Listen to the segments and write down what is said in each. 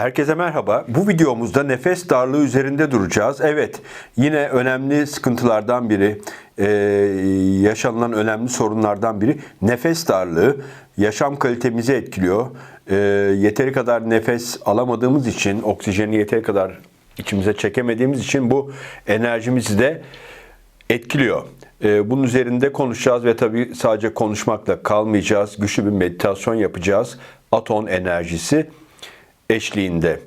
Herkese merhaba. Bu videomuzda nefes darlığı üzerinde duracağız. Evet, yine önemli sıkıntılardan biri, e, yaşanılan önemli sorunlardan biri nefes darlığı. Yaşam kalitemizi etkiliyor. E, yeteri kadar nefes alamadığımız için, oksijeni yeteri kadar içimize çekemediğimiz için bu enerjimizi de etkiliyor. Ee, Bunun üzerinde konuşacağız ve tabii sadece konuşmakla kalmayacağız. Güçlü bir meditasyon yapacağız. Aton enerjisi eşliğinde.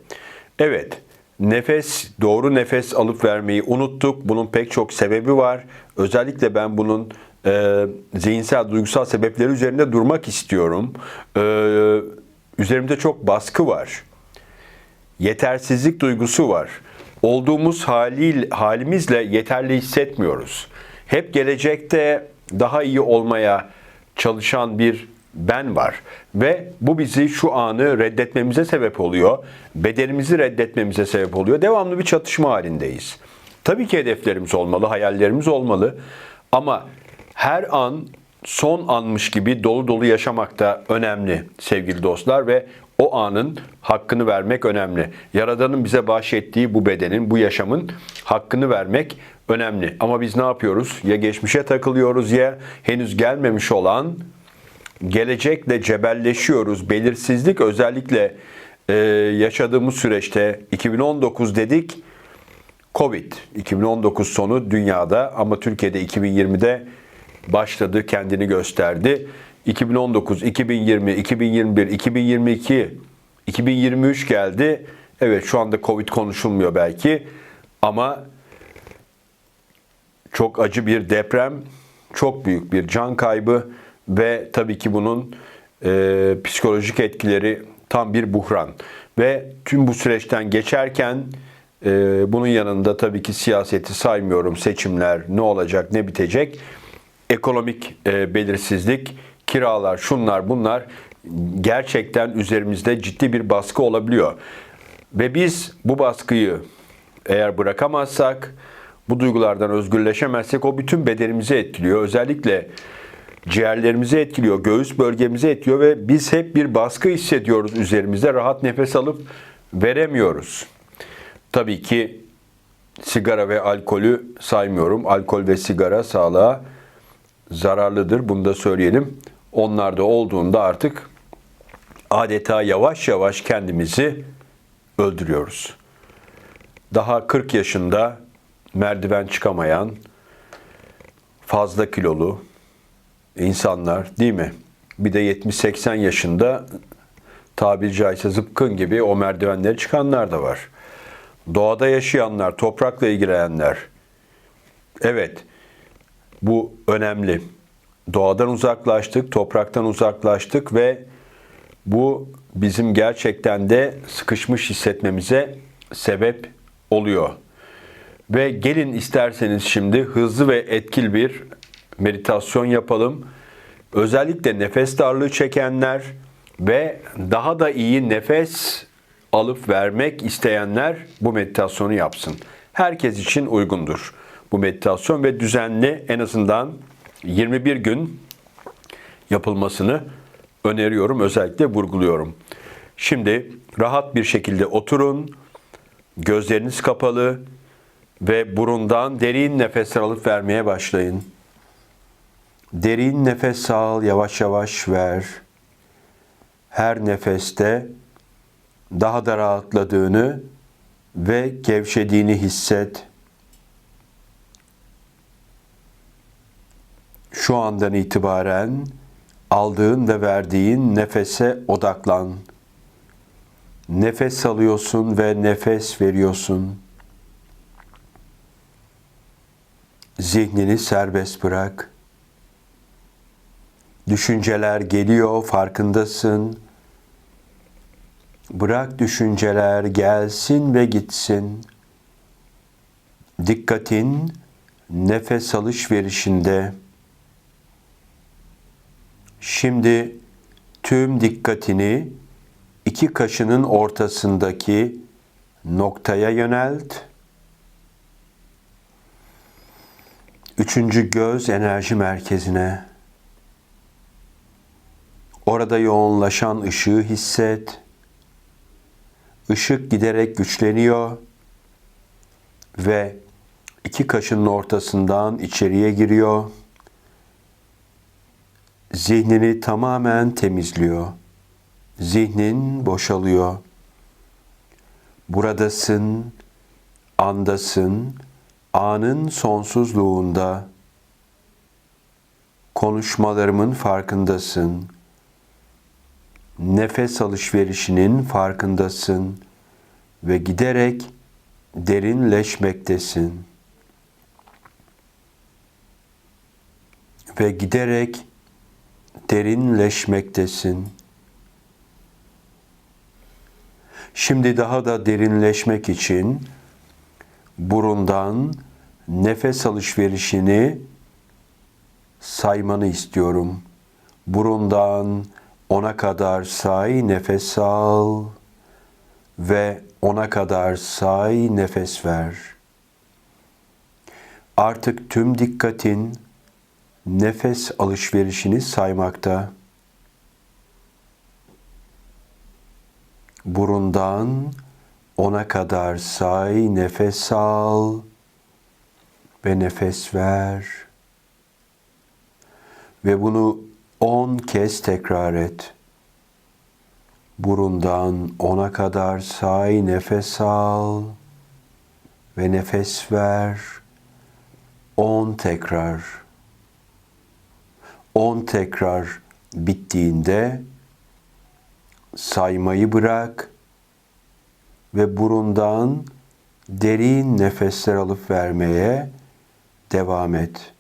Evet, nefes, doğru nefes alıp vermeyi unuttuk. Bunun pek çok sebebi var. Özellikle ben bunun e, zihinsel, duygusal sebepleri üzerinde durmak istiyorum. E, üzerimde çok baskı var yetersizlik duygusu var. Olduğumuz halil, halimizle yeterli hissetmiyoruz. Hep gelecekte daha iyi olmaya çalışan bir ben var ve bu bizi şu anı reddetmemize sebep oluyor. Bedenimizi reddetmemize sebep oluyor. Devamlı bir çatışma halindeyiz. Tabii ki hedeflerimiz olmalı, hayallerimiz olmalı ama her an son anmış gibi dolu dolu yaşamak da önemli sevgili dostlar ve o anın hakkını vermek önemli. Yaradan'ın bize bahşettiği bu bedenin, bu yaşamın hakkını vermek önemli. Ama biz ne yapıyoruz? Ya geçmişe takılıyoruz ya henüz gelmemiş olan gelecekle cebelleşiyoruz. Belirsizlik özellikle e, yaşadığımız süreçte 2019 dedik. Covid 2019 sonu dünyada ama Türkiye'de 2020'de başladı, kendini gösterdi. 2019, 2020, 2021, 2022, 2023 geldi. Evet şu anda Covid konuşulmuyor belki ama çok acı bir deprem, çok büyük bir can kaybı ve tabii ki bunun e, psikolojik etkileri tam bir buhran. Ve tüm bu süreçten geçerken e, bunun yanında tabii ki siyaseti saymıyorum, seçimler ne olacak, ne bitecek, ekonomik e, belirsizlik, kiralar, şunlar bunlar gerçekten üzerimizde ciddi bir baskı olabiliyor. Ve biz bu baskıyı eğer bırakamazsak, bu duygulardan özgürleşemezsek o bütün bedenimizi etkiliyor. Özellikle ciğerlerimizi etkiliyor, göğüs bölgemizi etkiliyor ve biz hep bir baskı hissediyoruz üzerimizde. Rahat nefes alıp veremiyoruz. Tabii ki sigara ve alkolü saymıyorum. Alkol ve sigara sağlığa zararlıdır. Bunu da söyleyelim. Onlar da olduğunda artık adeta yavaş yavaş kendimizi öldürüyoruz. Daha 40 yaşında merdiven çıkamayan, fazla kilolu insanlar değil mi? Bir de 70-80 yaşında tabiri caizse zıpkın gibi o merdivenleri çıkanlar da var. Doğada yaşayanlar, toprakla ilgilenenler. Evet, bu önemli. Doğadan uzaklaştık, topraktan uzaklaştık ve bu bizim gerçekten de sıkışmış hissetmemize sebep oluyor. Ve gelin isterseniz şimdi hızlı ve etkili bir meditasyon yapalım. Özellikle nefes darlığı çekenler ve daha da iyi nefes alıp vermek isteyenler bu meditasyonu yapsın. Herkes için uygundur bu meditasyon ve düzenli en azından 21 gün yapılmasını öneriyorum. Özellikle vurguluyorum. Şimdi rahat bir şekilde oturun. Gözleriniz kapalı ve burundan derin nefesler alıp vermeye başlayın. Derin nefes al, yavaş yavaş ver. Her nefeste daha da rahatladığını ve gevşediğini hisset. Şu andan itibaren aldığın ve verdiğin nefese odaklan. Nefes alıyorsun ve nefes veriyorsun. Zihnini serbest bırak. Düşünceler geliyor, farkındasın. Bırak düşünceler gelsin ve gitsin. Dikkatin nefes alışverişinde. Şimdi tüm dikkatini iki kaşının ortasındaki noktaya yönelt. Üçüncü göz enerji merkezine. Orada yoğunlaşan ışığı hisset. ışık giderek güçleniyor ve iki kaşının ortasından içeriye giriyor. Zihnini tamamen temizliyor. Zihnin boşalıyor. Buradasın, andasın, anın sonsuzluğunda. Konuşmalarımın farkındasın. Nefes alışverişinin farkındasın ve giderek derinleşmektesin. Ve giderek derinleşmektesin. Şimdi daha da derinleşmek için burundan nefes alışverişini saymanı istiyorum. Burundan ona kadar say, nefes al ve ona kadar say, nefes ver. Artık tüm dikkatin nefes alışverişini saymakta. Burundan ona kadar say, nefes al ve nefes ver. Ve bunu on kez tekrar et. Burundan ona kadar say, nefes al ve nefes ver. On tekrar. On tekrar bittiğinde saymayı bırak ve burundan derin nefesler alıp vermeye devam et.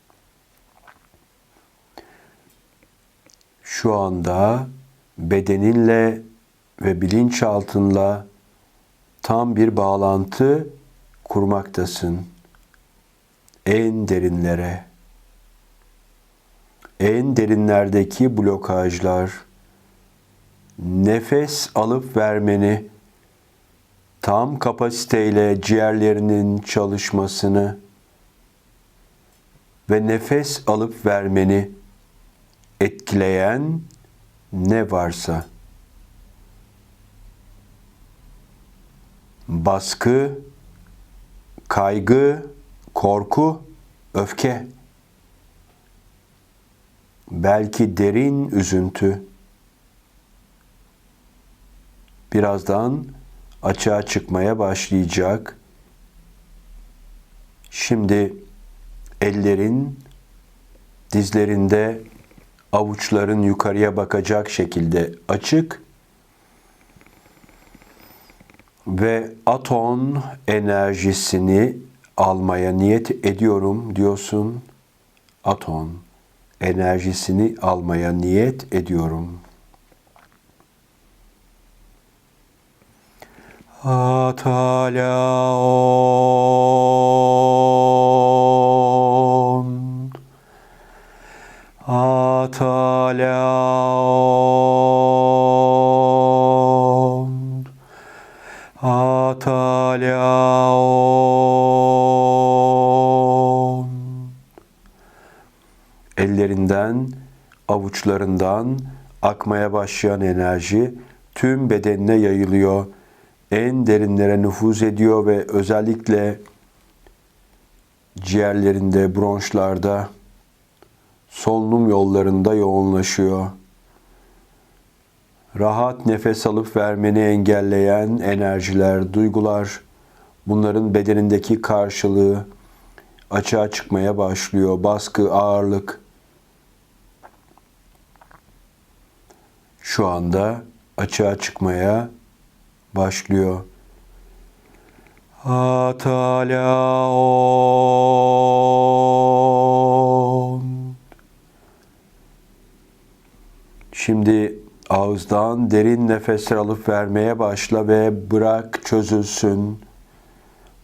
Şu anda bedeninle ve bilinçaltınla tam bir bağlantı kurmaktasın. En derinlere. En derinlerdeki blokajlar, nefes alıp vermeni, tam kapasiteyle ciğerlerinin çalışmasını ve nefes alıp vermeni etkileyen ne varsa. Baskı, kaygı, korku, öfke, belki derin üzüntü, birazdan açığa çıkmaya başlayacak. Şimdi ellerin dizlerinde avuçların yukarıya bakacak şekilde açık ve aton enerjisini almaya niyet ediyorum diyorsun. Aton enerjisini almaya niyet ediyorum. Atalaon Atalaon Atalaon Ellerinden, avuçlarından akmaya başlayan enerji tüm bedenine yayılıyor. En derinlere nüfuz ediyor ve özellikle ciğerlerinde, bronşlarda, solunum yollarında yoğunlaşıyor. Rahat nefes alıp vermeni engelleyen enerjiler, duygular, bunların bedenindeki karşılığı açığa çıkmaya başlıyor. Baskı, ağırlık. Şu anda açığa çıkmaya başlıyor. Atalaon. Şimdi ağızdan derin nefesler alıp vermeye başla ve bırak çözülsün.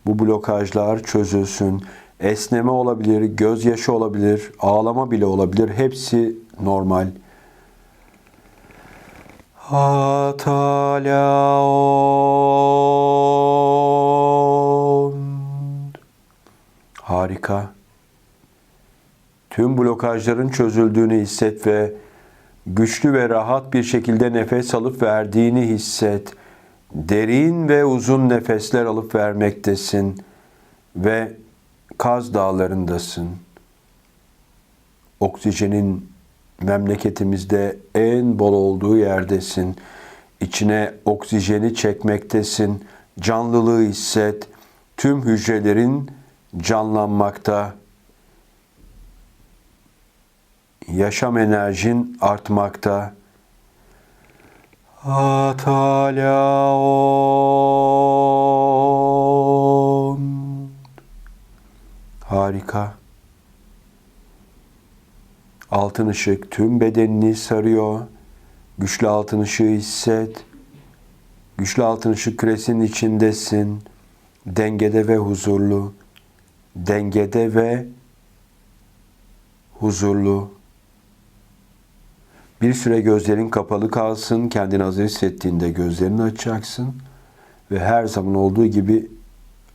Bu blokajlar çözülsün. Esneme olabilir, gözyaşı olabilir, ağlama bile olabilir. Hepsi normal. Atalaon. Harika. Tüm blokajların çözüldüğünü hisset ve güçlü ve rahat bir şekilde nefes alıp verdiğini hisset. Derin ve uzun nefesler alıp vermektesin ve Kaz Dağları'ndasın. Oksijenin memleketimizde en bol olduğu yerdesin. İçine oksijeni çekmektesin. Canlılığı hisset. Tüm hücrelerin canlanmakta. Yaşam enerjin artmakta. Atalaon. Harika. Altın ışık tüm bedenini sarıyor. Güçlü altın ışığı hisset. Güçlü altın ışık küresinin içindesin. Dengede ve huzurlu. Dengede ve huzurlu. Bir süre gözlerin kapalı kalsın. Kendini hazır hissettiğinde gözlerini açacaksın. Ve her zaman olduğu gibi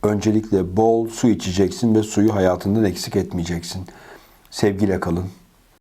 öncelikle bol su içeceksin ve suyu hayatından eksik etmeyeceksin. Sevgiyle kalın.